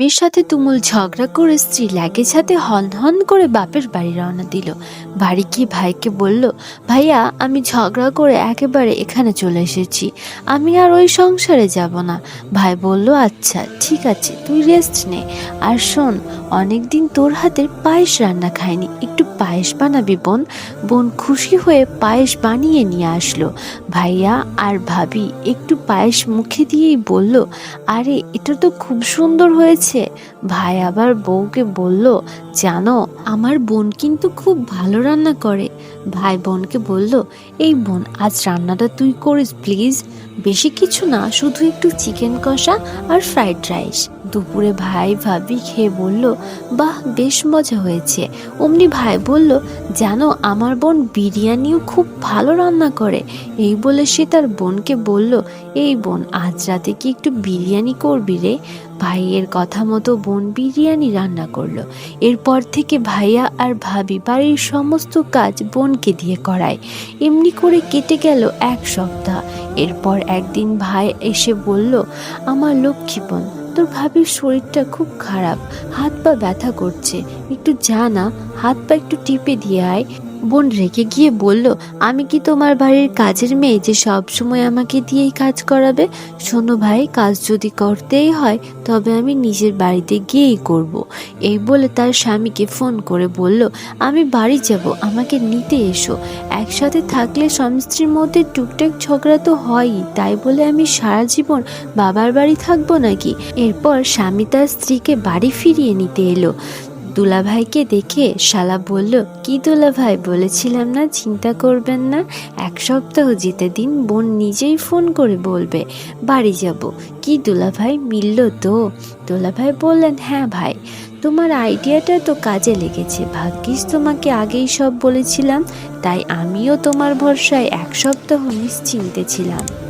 স্বামীর সাথে তুমুল ঝগড়া করে স্ত্রী লাগেজ হাতে হন হন করে বাপের বাড়ি রওনা দিল। বাড়ি গিয়ে ভাইকে বলল, ভাইয়া, আমি ঝগড়া করে একেবারে এখানে চলে এসেছি। আমি আর ওই সংসারে যাব না। ভাই বলল আচ্ছা ঠিক আছে, তুই রেস্ট নে। আর শোন, অনেকদিন তোর হাতের পায়েস রান্না খায়নি একটু পায়েস বানাবি বোন। বোন খুশি হয়ে পায়েস বানিয়ে নিয়ে আসলো। ভাইয়া আর ভাবি একটু পায়েস মুখে দিয়েই বলল, আরে, এটা তো খুব সুন্দর হয়েছে। ভাই আবার বউকে বলল, জানো, আমার বোন কিন্তু খুব ভালো রান্না করে। ভাই বোনকে বলল, এই বোন, আজ রান্নাটা তুই করিস প্লিজ। বেশি কিছু না, শুধু একটু চিকেন কষা আর ফ্রাইড রাইস। দুপুরে ভাই ভাবি খেয়ে বলল, বাহ, বেশ মজা হয়েছে। অমনি ভাই বলল, জানো, আমার বোন বিরিয়ানিও খুব ভালো রান্না করে। এই বলে সে তার বোনকে বলল, এই বোন, আজ রাতে কি একটু বিরিয়ানি করবি রে? ভাইয়ের কথা মতো বোন বিরিয়ানি রান্না করল। এরপর থেকে ভাইয়া আর ভাবি বাড়ির সমস্ত কাজ বোনকে দিয়ে করায়। এমনি করে কেটে গেল এক সপ্তাহ। এরপর একদিন ভাই এসে বলল, আমার লক্ষ্মী বোন তোর ভাবির শরীরটা খুব খারাপ। হাত পা ব্যথা করছে। একটু যা না, হাত পা একটু টিপে দিয়ে আয়। বোন রেগে গিয়ে বলল, আমি কি তোমার বাড়ির কাজের মেয়ে যে সব সময় আমাকে দিয়েই কাজ করাবে? শোনো ভাই, কাজ যদি করতেই হয়, তবে আমি নিজের বাড়িতে গিয়েই করব। এই বলে তার স্বামীকে ফোন করে বলল, আমি বাড়ি যাব, আমাকে নিতে এসো। একসাথে থাকলে স্বামী স্ত্রীর মধ্যে টুকটাক ঝগড়া তো হয়ই, তাই বলে আমি সারা জীবন বাবার বাড়ি থাকব নাকি? এরপর স্বামী তার স্ত্রীকে বাড়ি ফিরিয়ে নিতে এলো। দুলাভাইকে দেখে শালা বলল, কি দুলাভাই, বলেছিলাম না, চিন্তা করবেন না। এক সপ্তাহ যেতে দিন, বোন নিজেই ফোন করে বলবে, বাড়ি যাব। কি দুলাভাই, মিলল তো? দুলাভাই বললেন হ্যাঁ ভাই, তোমার আইডিয়াটা তো কাজে লেগেছে। ভাগ্যিস তোমাকে আগেই সব বলেছিলাম, তাই আমিও তোমার ভরসায় এক সপ্তাহ নিশ্চিন্তে ছিলাম।